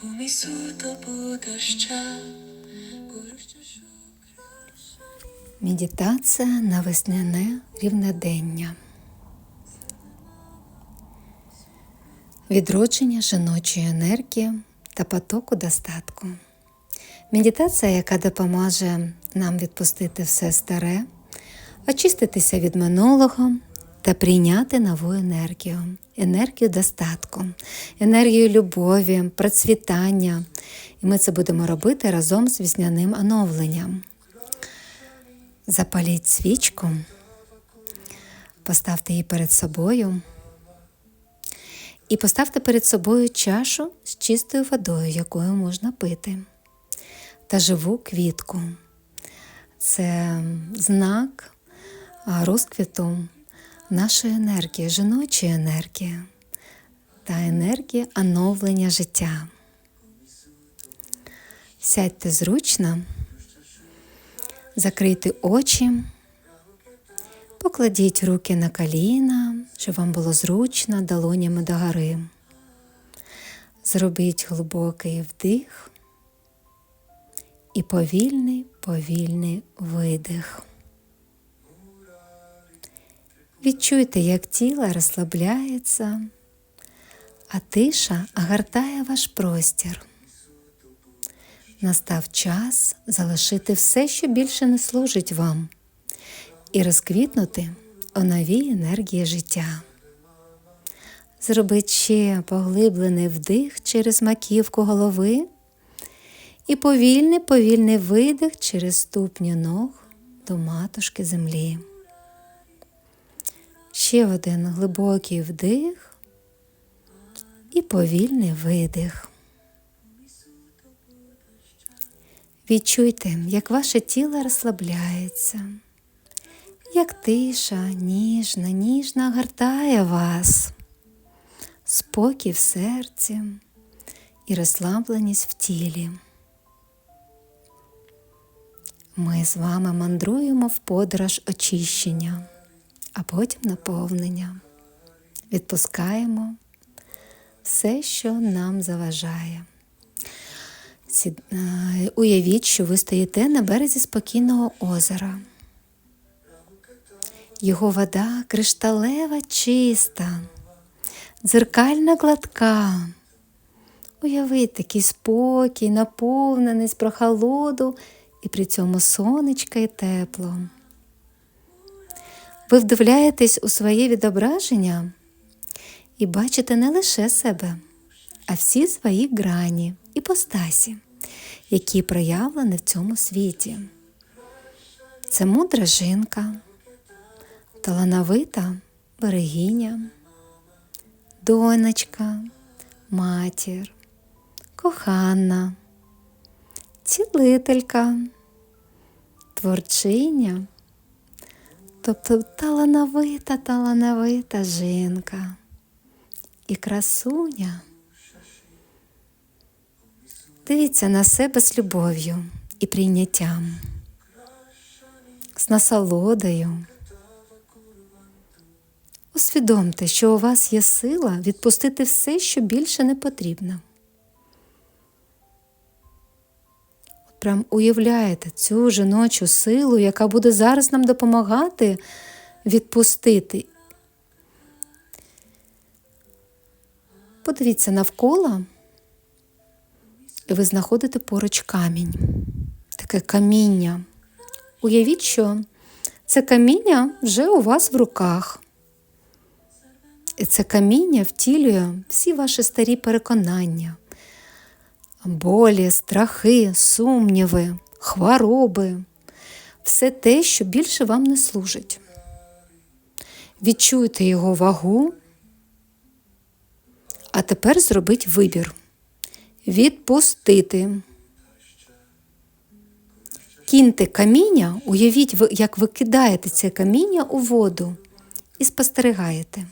помісу ща, що Медитація на весняне рівнодення. Відродження жіночої енергії та потоку достатку. Медитація, яка допоможе нам відпустити все старе, очиститися від минулого та прийняти нову енергію, енергію достатку, енергію любові, процвітання. І ми це будемо робити разом з вісняним оновленням. Запаліть свічку, поставте її перед собою і поставте перед собою чашу з чистою водою, якою можна пити, та живу квітку. Це знак розквіту нашої енергії, жіночої енергії та енергії оновлення життя. Сядьте зручно. Закрийте очі, покладіть руки на коліна, щоб вам було зручно долонями догори. Зробіть глибокий вдих і повільний, повільний видих. Відчуйте, як тіло розслабляється, а тиша огортає ваш простір. Настав час залишити все, що більше не служить вам, і розквітнути у новій енергії життя. Зробіть ще поглиблений вдих через маківку голови і повільний повільний видих через ступню ног до матушки землі. Ще один глибокий вдих і повільний видих. Відчуйте, як ваше тіло розслабляється, як тиша ніжна, ніжно гартає вас, спокій в серці і розслабленість в тілі. Ми з вами мандруємо в подорож очищення, а потім наповнення. Відпускаємо все, що нам заважає. Уявіть, що ви стоїте на березі спокійного озера. Його вода кришталева чиста, дзеркальна гладка. Уявіть такий спокій, наповнений з прохолоду і при цьому сонечка і тепло. Ви вдивляєтесь у своє відображення і бачите не лише себе, а всі свої грані іпостасі, які проявлені в цьому світі. Це мудра жінка, талановита берегиня, донечка, матір, кохана, цілителька, творчиня, тобто талановита, талановита жінка і красуня. Дивіться на себе з любов'ю і прийняттям, з насолодою. Усвідомте, що у вас є сила відпустити все, що більше не потрібно. Прям уявляєте цю жіночу силу, яка буде зараз нам допомагати відпустити. Подивіться навколо і ви знаходите поруч камінь, таке каміння. Уявіть, що це каміння вже у вас в руках. І це каміння втілює всі ваші старі переконання, болі, страхи, сумніви, хвороби, все те, що більше вам не служить. Відчуйте його вагу, а тепер зробіть вибір відпустити. Кіньте каміння, уявіть, як ви кидаєте це каміння у воду і спостерігаєте,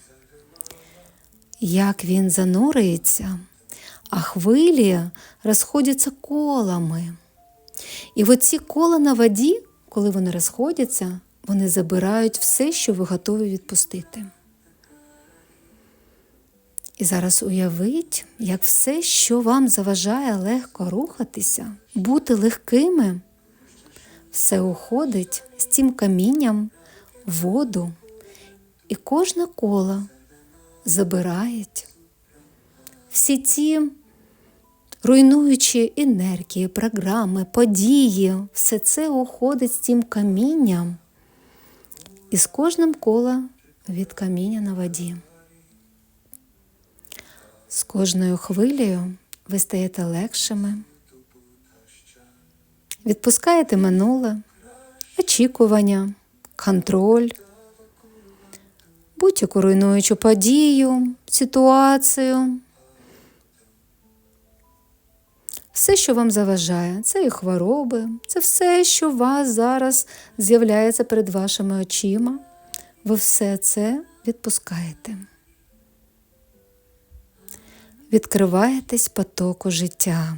як він занурюється, а хвилі розходяться колами. І оці кола на воді, коли вони розходяться, вони забирають все, що ви готові відпустити. І зараз уявіть, як все, що вам заважає легко рухатися, бути легкими, все уходить з цим камінням в воду, і кожне коло забирає всі ці руйнуючі енергії, програми, події, все це уходить з цим камінням, і з кожним кола від каміння на воді. З кожною хвилею ви стаєте легшими, відпускаєте минуле, очікування, контроль, будь-яку руйнуючу подію, ситуацію. Все, що вам заважає, це і хвороби, це все, що у вас зараз з'являється перед вашими очима. Ви все це відпускаєте. Відкриваєтесь потоку життя,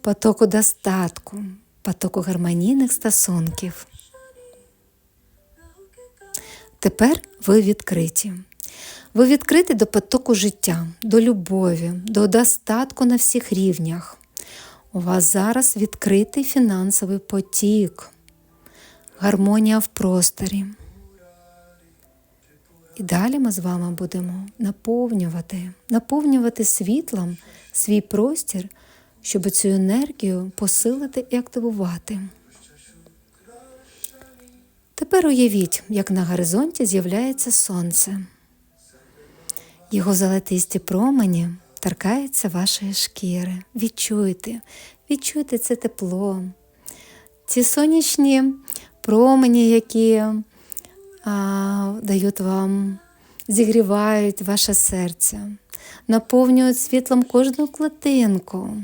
потоку достатку, потоку гармонійних стосунків. Тепер ви відкриті. Ви відкриті до потоку життя, до любові, до достатку на всіх рівнях. У вас зараз відкритий фінансовий потік, гармонія в просторі. І далі ми з вами будемо наповнювати, наповнювати світлом свій простір, щоб цю енергію посилити і активувати. Тепер уявіть, як на горизонті з'являється сонце. Його золотисті промені торкаються вашої шкіри. Відчуйте, відчуйте це тепло, ці сонячні промені, які а, дають вам, зігрівають ваше серце, наповнюють світлом кожну клетинку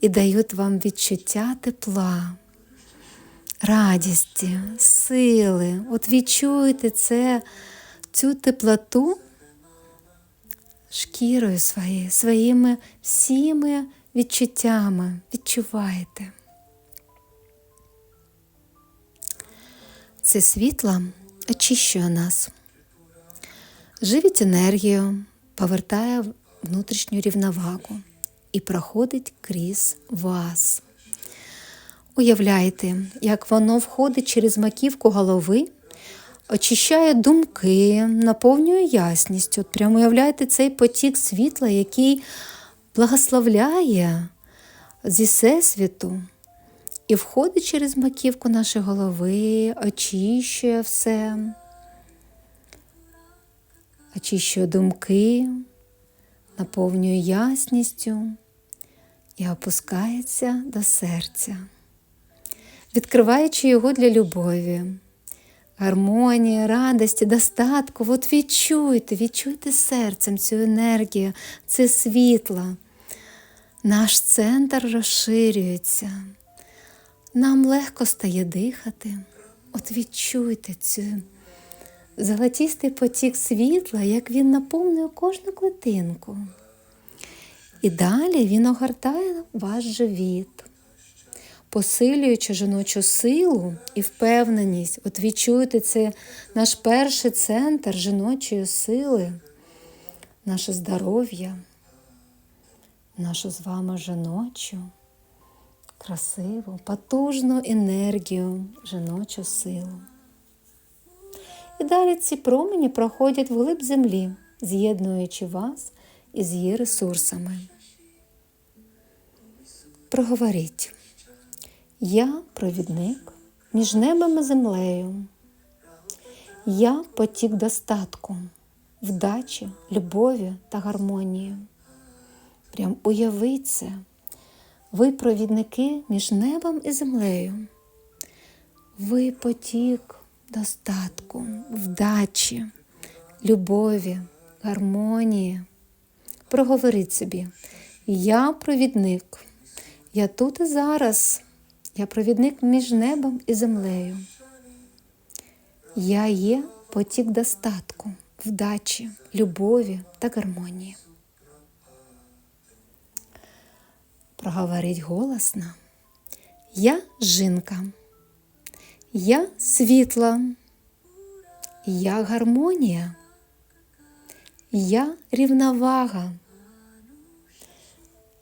і дають вам відчуття тепла, радісті, сили. От відчуйте це, цю теплоту шкірою своєю, своїми всіми відчуттями. Відчувайте. Це світло очищує нас, живить енергію, повертає внутрішню рівновагу і проходить крізь вас. Уявляйте, як воно входить через маківку голови, очищає думки, наповнює ясністю. От прямо уявляєте цей потік світла, який благословляє зі всесвіту і входить через маківку нашої голови, очищує все, очищує думки, наповнює ясністю і опускається до серця, відкриваючи його для любові. Гармонії, радості, достатку. От відчуйте, відчуйте серцем цю енергію, це світло. Наш центр розширюється. Нам легко стає дихати. От відчуйте цю золотістий потік світла, як він наповнює кожну клетинку. І далі він огортає ваш живіт, посилюючи жіночу силу і впевненість. От відчуєте, це наш перший центр жіночої сили, наше здоров'я, нашу з вами жіночу красиву, потужну енергію, жіночу силу. І далі ці промені проходять вглиб землі, з'єднуючи вас із її ресурсами. Проговоріть, я провідник між небом і землею. Я потік достатку, вдачі, любові та гармонії. Прям уявіть це. Ви провідники між небом і землею. Ви потік достатку, вдачі, любові, гармонії. Проговоріть собі, я провідник, я тут і зараз, я провідник між небом і землею. Я є потік достатку, вдачі, любові та гармонії. Проговоріть голосно. Я жінка, я світла, я гармонія, Я рівновага.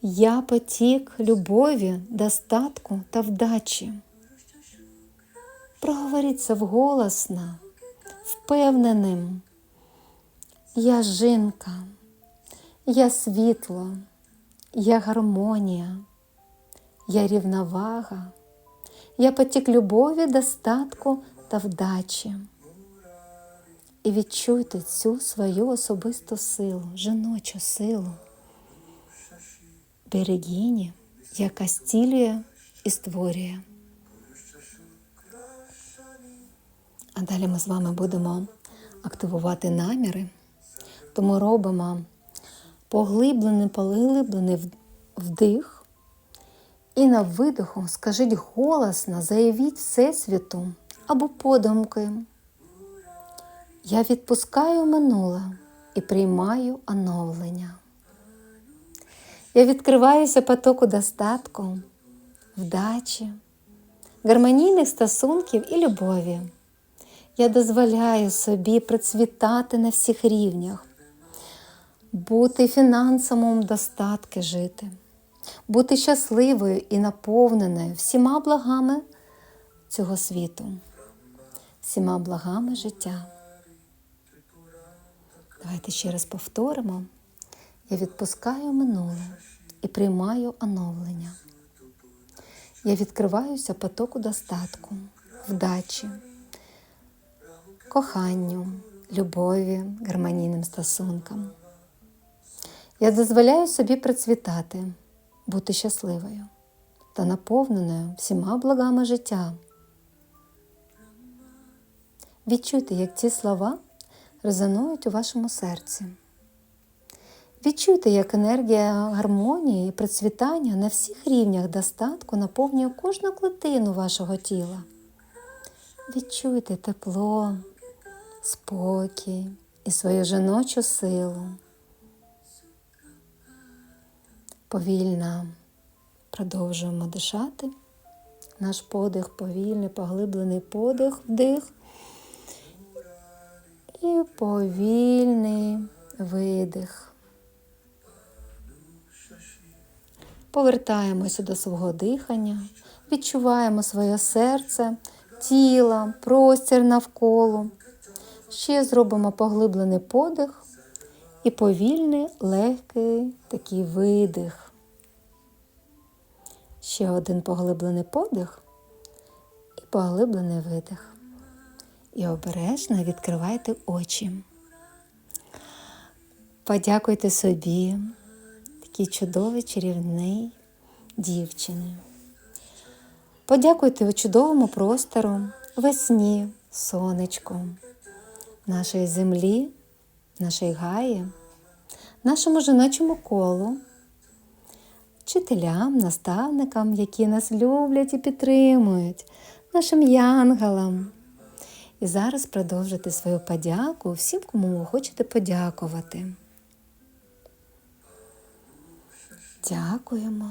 Я потік любові, достатку та вдачі. Проговоріть це вголосно, впевненим. Я жінка, я світло, я гармонія, я рівновага, я потік любові, достатку та вдачі. І відчуйте цю свою особисту силу, жіночу силу, берегині, яка стілює і створює. А далі ми з вами будемо активувати наміри, тому робимо поглиблений, поглиблений вдих. І на видиху скажіть голосно, заявіть Всесвіту або подумки. Я відпускаю минуле і приймаю оновлення. Я відкриваюся потоку достатку, вдачі, гармонійних стосунків і любові. Я дозволяю собі процвітати на всіх рівнях, бути в фінансовому достатку жити, бути щасливою і наповненою всіма благами цього світу, всіма благами життя. Давайте ще раз повторимо. Я відпускаю минуле і приймаю оновлення. Я відкриваюся потоку достатку, вдачі, коханню, любові, гармонійним стосункам. Я дозволяю собі процвітати, бути щасливою та наповненою всіма благами життя. Відчуйте, як ці слова резонують у вашому серці. Відчуйте, як енергія гармонії і процвітання на всіх рівнях достатку наповнює кожну клетину вашого тіла. Відчуйте тепло, спокій і свою жіночу силу. Повільно продовжуємо дишати. Наш подих повільний, поглиблений подих, вдих і повільний видих. Повертаємося до свого дихання, відчуваємо своє серце, тіло, простір навколо. Ще зробимо поглиблений подих і повільний, легкий такий видих. Ще один поглиблений подих і поглиблений видих. І обережно відкривайте очі. Подякуйте собі, такій чудовій чарівній дівчині. Подякуйте чудовому простору, весні, сонечку, нашої землі, нашої гаї, нашому жіночому колу, вчителям, наставникам, які нас люблять і підтримують, нашим янголам. І зараз продовжуйте свою подяку всім, кому ви хочете подякувати. Дякуємо,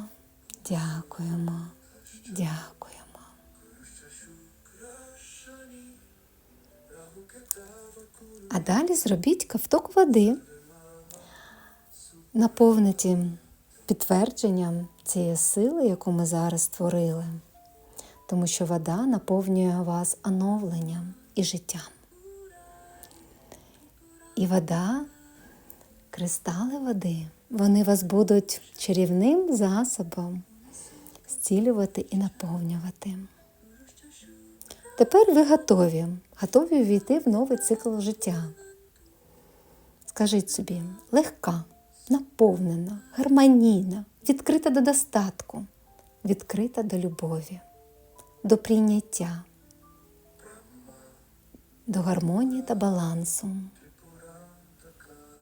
дякуємо, дякуємо. А далі зробіть ковток води. Наповніть підтвердженням цієї сили, яку ми зараз створили, тому що вода наповнює вас оновленням і життям. І вода, кристали води, вони вас будуть чарівним засобом зцілювати і наповнювати. Тепер ви готові, готові увійти в новий цикл життя. Скажіть собі, легка, наповнена, гармонійна, відкрита до достатку, відкрита до любові, до прийняття, до гармонії та балансу.